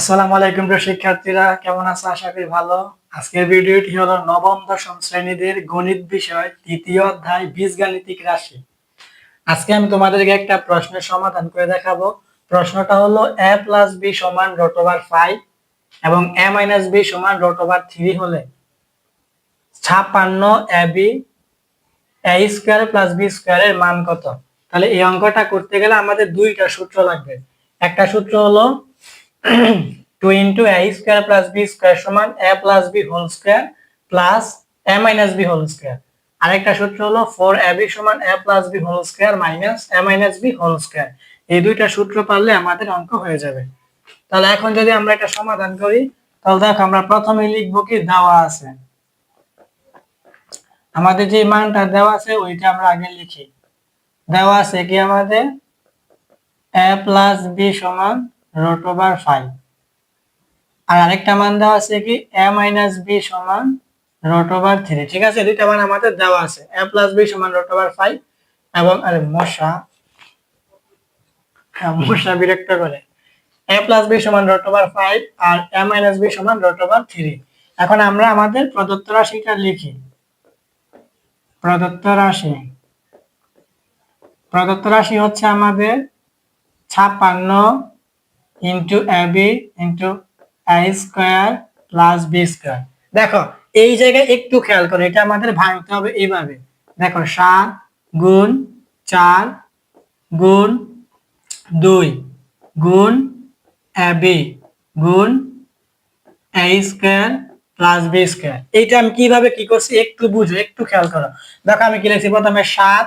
আসসালামু আলাইকুম প্রিয় শিক্ষার্থীরা, কেমন আছো? আশা করি ভালো। আজকের ভিডিওটি হলো নবম দশম শ্রেণীদের গণিত বিষয় তৃতীয় অধ্যায়, বীজগাণিতিক রাশি। আজকে আমি তোমাদেরকে একটা প্রশ্নের সমাধান করে দেখাবো। প্রশ্নটা হলো এ প্লাস বি সমান রোট ওভার ফাইভ এবং এ মাইনাস বি সমান রোট ওভার থ্রি হলে ছাপ্পান্ন A B A square plus B স্কোয়ারের মান কত? তাহলে এই অঙ্কটা করতে গেলে আমাদের দুইটা সূত্র লাগবে। একটা সূত্র হলো হোল স্কোয়ার প্লাস এ সূত্র ফোর এ বি সমান A plus B whole minus B whole এই দুইটা সূত্র আমরা সমাধান করি, তাহলে দেখো আমরা প্রথমে লিখব কি, দেওয়া আছে। আমাদের যে মানটা দেওয়া আছে, ওইটা আমরা আগে লিখি। দেওয়া আছে কি আমাদের? এ প্লাস বি সমান রোট ওভার ফাইভ। আর আরেকটা মান দেওয়া আছে কি? এ মাইনাস বি সমান রোট ওভার থ্রি। ঠিক আছে? দুইটা মান আমাদের দেওয়া আছে। এ প্লাস বি সমান রোট ওভার ফাইভ এবং আরে মশা। হ্যাঁ, মশা বিরক্ত করে। এ প্লাস বি সমান রোট ওভার ফাইভ আর এ মাইনাস বি সমান রোট ওভার থ্রি। এখন আমরা আমাদের প্রদত্ত রাশিটা লিখি। প্রদত্ত রাশি। প্রদত্ত রাশি হচ্ছে আমাদের ছাপ্পান্ন into A B into A plus B square দেখো, এই জায়গায় একটু খেয়াল করো, এটা আমাদের ভাঙতে হবে এইভাবে। দেখো, সাত গুণ চার গুণ দুই গুণ এ গুণ A square plus B square এইটা আমি কীভাবে কি করছি একটু বুঝো, একটু খেয়াল করো। দেখো, আমি কি লিখছি? প্রথমে সাত,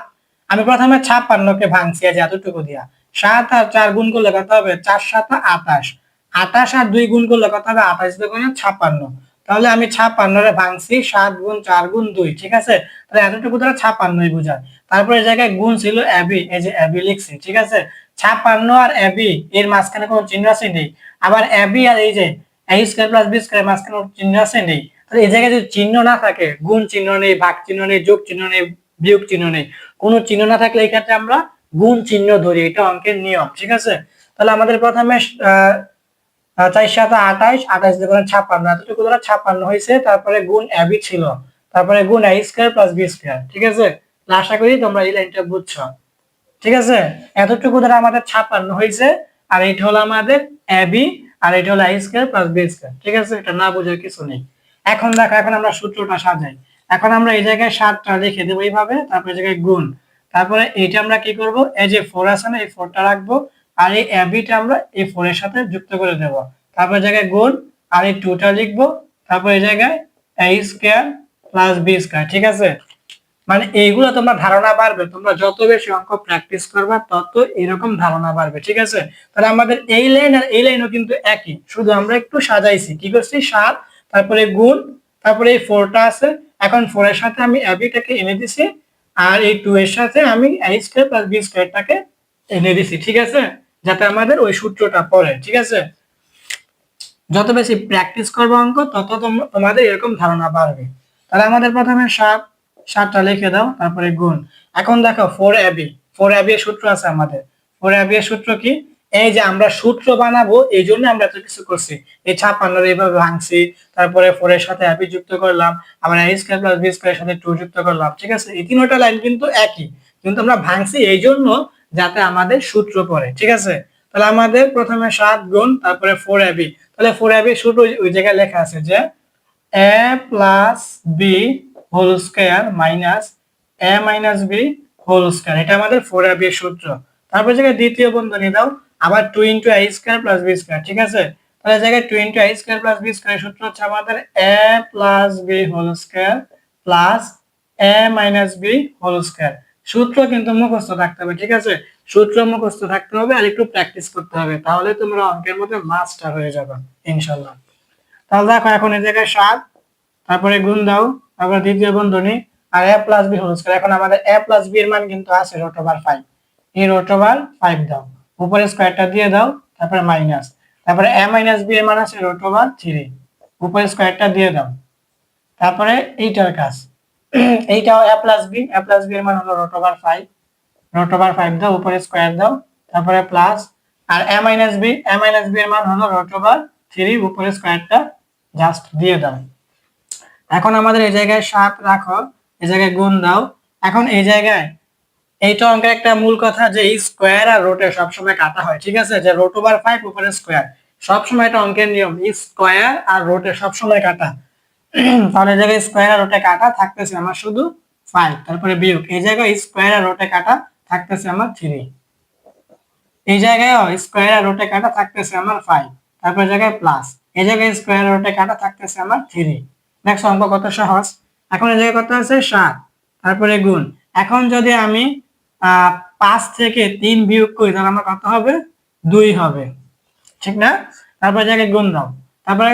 আমি প্রথমে ছাপ্পান্নকে ভাঙছি আজ এতটুকু দিয়া। সাত আর চার গুণ করলে কত হবে? চার সাত আটাশ আটাশ আর দুই গুণ করলে কত হবে? আঠাশ দুগুণে ছাপ্পান্ন তাহলে আমি ছাপ্পান্নরে ভাঙছি, সাত গুণ চার গুণ দুই, ঠিক আছে? তাহলে এতটুকু দ্বারা ছাপ্পান্নই বোঝায়। তারপরে জায়গায় গুণ ছিল এবি এই যে এবি লিখছি, ঠিক আছে? ছাপ্পান্ন আর এবি এর মাঝখানে কোনো চিহ্ন আছে নেই। আবার এবি আর এই যে A square plus B square মাঝখানে চিহ্ন আছে নেই। তাহলে এই জায়গায় যদি চিহ্ন না থাকে, গুণ চিহ্ন নেই, ভাগ চিহ্ন নেই, যোগ চিহ্ন নেই, বিয়োগ চিহ্ন নেই, কোনো চিহ্ন না থাকলে এই ক্ষেত্রে আমরা গুণ চিহ্ন ধরি, এটা অঙ্কের নিয়ম, ঠিক আছে? তাহলে আমাদের প্রথমে চার সাত আঠাইশ আঠাইশ দিয়ে এতটুকু হয়েছে, তারপরে গুণ এবি ছিল, তারপরে গুণ A square plus B square, ঠিক আছে? আশা করি তোমরা এই লাইনটা বুঝছ, ঠিক আছে? এতটুকু দ্বারা আমাদের ছাপ্পান্ন হয়েছে, আর এটা হলো আমাদের এবি আর এটা হলো A square plus B square, ঠিক আছে? এটা না বোঝার কিছু নেই। এখন দেখো, এখন আমরা সূত্রটা সাজাই, এখন আমরা এই জায়গায় সাতটা লিখে দেবো এইভাবে, তারপরে এই জায়গায় গুণ তারপরে এইটা আমরা কি করব? এই যে ফোর আছে না, এই ফোরটা রাখব আর এই এবিটা আমরা এই ফোর এর সাথে যুক্ত করে দেব। তারপর জায়গায় গুণ আর এই টুটা লিখব। তারপর এই জায়গায় A square plus B square ঠিক আছে? মানে এইগুলো তোমরা ধারণা বাড়বে। তোমরা যত বেশি অঙ্ক প্র্যাকটিস করবে, তত এরকম ধারণা বাড়বে, ঠিক আছে? তাহলে আমাদের এই লাইন আর এই লাইনও কিন্তু একই। শুধু আমরা একটু সাজাইছি। কি করছি? সাত, তারপরে গুণ, তারপরে এই ফোরটা আছে। এখন ফোরের সাথে আমি অ্যাবিটাকে এনে দিছি। আর এই টু এর সাথে আমি আই স্কোয়ার প্লাস বি স্কোয়ারটাকে এনে দিছি, ঠিক আছে? যাতে আমাদের ওই সূত্রটা পড়ে, ঠিক আছে? যত বেশি প্র্যাকটিস করব অঙ্ক, তত তোম- তোমাদের এরকম ধারণা বাড়বে। তাহলে আমাদের প্রথমে সাত, সাতটা লিখে দাও, তারপরে গুণ। এখন দেখো ফোর অ্যাবি ফোর এবি এর সূত্র আছে আমাদের। ফোর এবি এর সূত্র কি? এই যে আমরা সূত্র বানাবো, এই জন্য আমরা এত কিছু করছি। এই ছাপ্পান্নর এইভাবে ভাঙছি, তারপরে ফোর এর সাথে অ্যাপি যুক্ত করলাম, আবার A square plus B square সাথে টু যুক্ত করলাম, ঠিক আছে? এই তিনটা লাইন কিন্তু একই, কিন্তু আমরা ভাঙছি এই জন্য যাতে আমাদের সূত্র পড়ে, ঠিক আছে? তাহলে আমাদের প্রথমে সাত গুণ, তারপরে ফোর এবি তাহলে ফোর এবি সূত্র ওই- জায়গায় লেখা আছে যে A plus B whole square minus A minus B whole square এটা আমাদের ফোর এর সূত্র। তারপর জায়গায় দ্বিতীয় বন্ধনী দাও আবার two into A square plus B square ঠিক আছে? তাহলে জায়গায় two into A square plus B square সূত্র হচ্ছে আমাদের A plus B whole square plus A minus B whole square সূত্র কিন্তু মুখস্থ থাকতে হবে, ঠিক আছে? সূত্র মুখস্থ থাকতে হবে আর একটু প্র্যাকটিস করতে হবে, তাহলে তোমরা অঙ্কের মধ্যে মাস্টার হয়ে যাবে ইনশাল্লাহ তাহলে দেখো এখন এই জায়গায় সাত, তারপরে গুণ দাও, তারপরে দ্বিতীয় বন্ধনী আর A plus B whole square এখন আমাদের এ প্লাস বি এর মান কিন্তু আছে রোট ওভার ফাইভ এই রোট ওভার ফাইভ দাও। উপরে স্কোয়ারটা দিয়ে দাও, তারপরে মাইনাস তারপরে এ মাইনাস বি এর মান আছে রোট ওভার থ্রি উপরে স্কোয়ারটা দিয়ে দাও। তারপরে এইটার কাজ। এইটাও A plus B A plus B এর মান হলো root over five root over five দাও উপরে স্কোয়ার দাও, তারপরে plus R A minus B A minus B এর মান হলো রোট ওভার থ্রি উপরে স্কোয়ারটা জাস্ট দিয়ে দাও। এখন আমাদের এই জায়গায় সাত রাখো, এই জায়গায় গুণ দাও। এখন এই জায়গায় এইটা অঙ্কের একটা মূল কথা যে স্কোয়ার আর রোটে সবসময় কাটা হয়, ঠিক আছে? যে রোট ওভার ফাইভ উপরে স্কোয়ার সবসময় এটা অঙ্কের নিয়ম স্কোয়ার আর রোটে সবসময় কাটা। তাহলে এই জায়গায় স্কোয়ার আর রোটে কাটা থাকতেছে আমার শুধু ফাইভ তারপরে বিয়োগ। এই জায়গায় স্কোয়ার আর রোটে কাটা থাকতেছে আমার থ্রি এই জায়গায় স্কোয়ার আর রোটে কাটা থাকতেছে আমার ফাইভ তারপরে জায়গায় প্লাস এই জায়গায় স্কোয়ার রোটে কাটা থাকতেছে আমার থ্রি দেখছ অঙ্ক কত সহজ? এখন এই জায়গায় কত আছে? সাত। তারপরে গুণ। এখন যদি আমি পাঁচ থেকে তিন বিয়োগ করি, তাহলে আমার কত হবে? দুই হবে। ঠিক না? তারপরে জায়গায় গুণ দাও তারপরে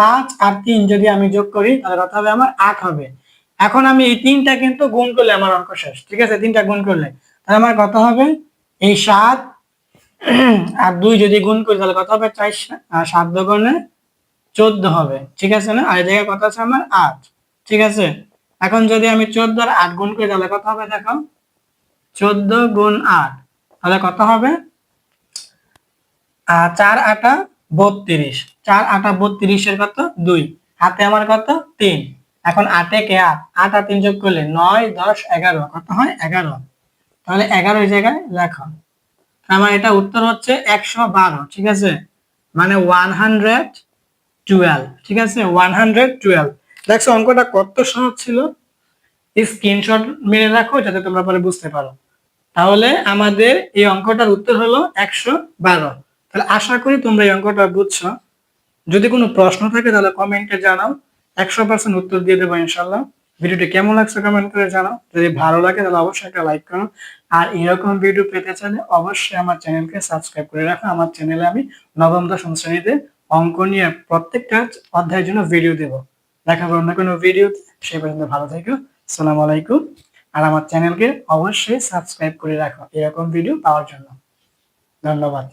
পাঁচ আর তিন যদি আমি যোগ করি, তাহলে কত হবে? আমার আট হবে। এখন আমি এই তিনটা কিন্তু গুণ করলে আমার অঙ্ক শেষ। ঠিক আছে? তিনটা গুণ করলে। তাহলে আমার কত হবে? এই সাত। আর দুই যদি গুণ করি, তাহলে কত হবে? চার সাত দোকানে চোদ্দ হবে। ঠিক আছে না? আর জায়গায় কত আছে? আমার আট। ঠিক আছে? এখন যদি আমি চোদ্দ আর আট গুণ করি, তাহলে কত হবে? দেখো। চোদ্দ গুণ আট। তাহলে কত হবে? চার আটা বত্রিশ। চার আটা বত্রিশের কত? দুই। হাতে আমার কত? তিন। এখন আটে কে? আট। আট আর তিন যোগ করলে নয়, দশ, এগারো। কত হয়? এগারো। তাহলে এগারো জায়গায় লেখো। আমার এটা উত্তর হচ্ছে একশো বারো, ঠিক আছে? মানে ওয়ান হান্ড্রেড টুয়েলভ, ঠিক আছে? One hundred twelve. দেখছ, অঙ্কটা কত সহজ ছিল? স্ক্রিনশট মেরে রাখো, যাতে তোমরা পরে বুঝতে পারো। তাহলে আমাদের এই অঙ্কটার উত্তর হলো একশো বারো। তাহলে আশা করি তোমরা এই অঙ্কটা বুঝছ। যদি কোনো প্রশ্ন থাকে তাহলে কমেন্টে জানাও। একশো পার্সেন্ট উত্তর দিয়ে দেবো ইনশাল্লাহ ভিডিওটি কেমন লাগছে কমেন্ট করে জানাও। যদি ভালো লাগে তাহলে অবশ্যই একটা লাইক করো। আর এরকম ভিডিও পেতে চাইলে অবশ্যই আমার চ্যানেলকে সাবস্ক্রাইব করে রাখো। আমার চ্যানেলে আমি নবম, দশম শ্রেণীতে অঙ্ক নিয়ে প্রত্যেকটা অধ্যায়ের জন্য ভিডিও দেব। দেখাবো অন্য কোনো ভিডিও সেই পর্যন্ত ভালো থেকো। আসসালামু আলাইকুম। আর আমার চ্যানেলকে অবশ্যই সাবস্ক্রাইব করে রাখো এরকম ভিডিও পাওয়ার জন্য। ধন্যবাদ।